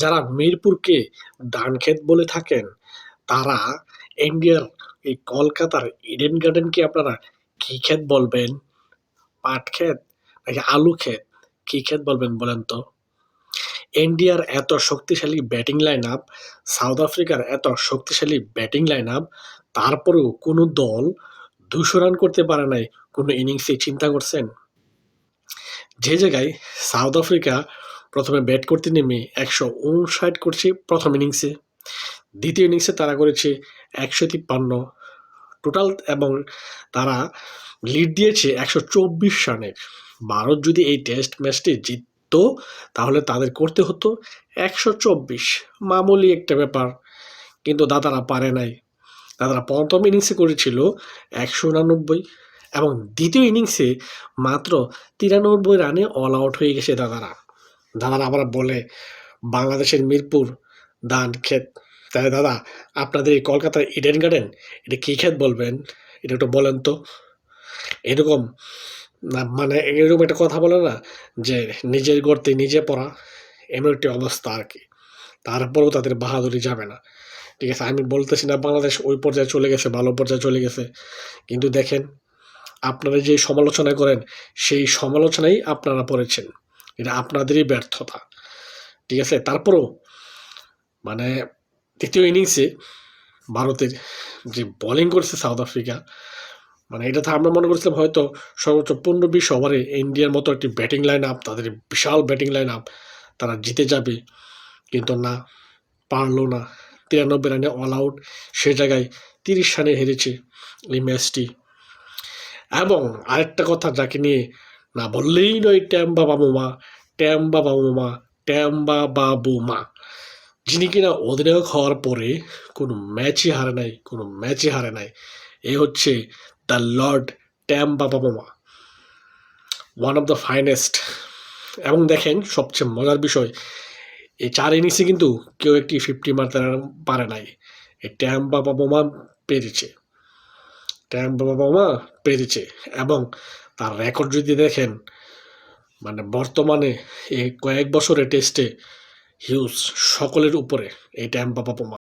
যারা মিরপুরকে ধানক্ষেত বলে থাকেন, তারা ইন্ডিয়ার এই কলকাতার ইডেন গার্ডেনকে আপনারা কী ক্ষেত বলবেন? পাট ক্ষেত নাকি আলু ক্ষেত কী ক্ষেত বলবেন বলেন তো? ইন্ডিয়ার এত শক্তিশালী ব্যাটিং লাইন আপ সাউথ আফ্রিকার এত শক্তিশালী ব্যাটিং লাইন আপ তারপরেও কোনো দল দুশো রান করতে পারে নাই, কোনো ইনিংসে চিন্তা করছেন? যে জায়গায় সাউথ আফ্রিকা প্রথমে ব্যাট করতে নেমে একশো উনষাট করছে প্রথম ইনিংসে। দ্বিতীয় ইনিংসে তারা করেছে একশো তিপ্পান্ন। টোটাল এবং তারা লিড দিয়েছে একশো চব্বিশ রানের ভারত যদি এই টেস্ট ম্যাচটি জিততো, তাহলে তাদের করতে হতো একশো চব্বিশ। মামুলি একটা ব্যাপার, কিন্তু দাদারা পারে নাই। দাদারা প্রথম ইনিংসে করেছিল একশো উনানব্বই এবং দ্বিতীয় ইনিংসে মাত্র তিরানব্বই রানে অল আউট হয়ে গেছে দাদারা। দাদারা আবার বলে, বাংলাদেশের মিরপুর ধান ক্ষেত। তাই দাদা, আপনাদের এই কলকাতার ইডেন গার্ডেন এটা কী ক্ষেত বলবেন? এটা একটু বলেন তো। এরকম মানে এরকম একটা কথা বলে না, যে নিজের গর্তে নিজে পড়া, এমন একটি অবস্থা আর কি। তারপরেও তাদের বাহাদুরি যাবে না। ঠিক আছে, আমি বলতেছি না বাংলাদেশ ওই পর্যায়ে চলে গেছে, ভালো পর্যায়ে চলে গেছে। কিন্তু দেখেন, আপনারা যে সমালোচনা করেন, সেই সমালোচনাই আপনারা পড়েছেন। এটা আপনাদেরই ব্যর্থতা। ঠিক আছে? তারপরও মানে তৃতীয় ইনিংসে ভারতের যে বোলিং করেছে সাউথ আফ্রিকা মানে এটা আমরা মনে করছিলাম হয়তো সর্বোচ্চ পনেরো বিশ ওভারে ইন্ডিয়ার মতো একটি ব্যাটিং লাইন আপ তাদের বিশাল ব্যাটিং লাইন আপ তারা জিতে যাবে। কিন্তু না, পারল না। তিরানব্বই রানে অল আউট সে জায়গায় তিরিশ রানে হেরেছে এই ম্যাচটি এবং আরেকটা কথা যাকে নিয়ে না বললেই নয়, Temba Bavuma Temba Bavuma Temba Bavuma যিনি কিনা অধিনায়ক হওয়ার পরে কোনো ম্যাচই হারে নাই, কোনো ম্যাচই হারে নাই। এ হচ্ছে the lord Temba Bavuma one of the finest. এবং দেখেন, সবচেয়ে মজার বিষয় এই চার ইনিংসে কিন্তু কেউ একটি ফিফটি মারতে পারে নাই। এই ট্যাম্বা বাবুমা পেরেছে। বাবুমা পেরেছে এবং তার রেকর্ড যদি দেখেন মানে বর্তমানে এই কয়েক বছরের টেস্টে হিউজ সকলের উপরে এই ট্যাম্পা বাবুমা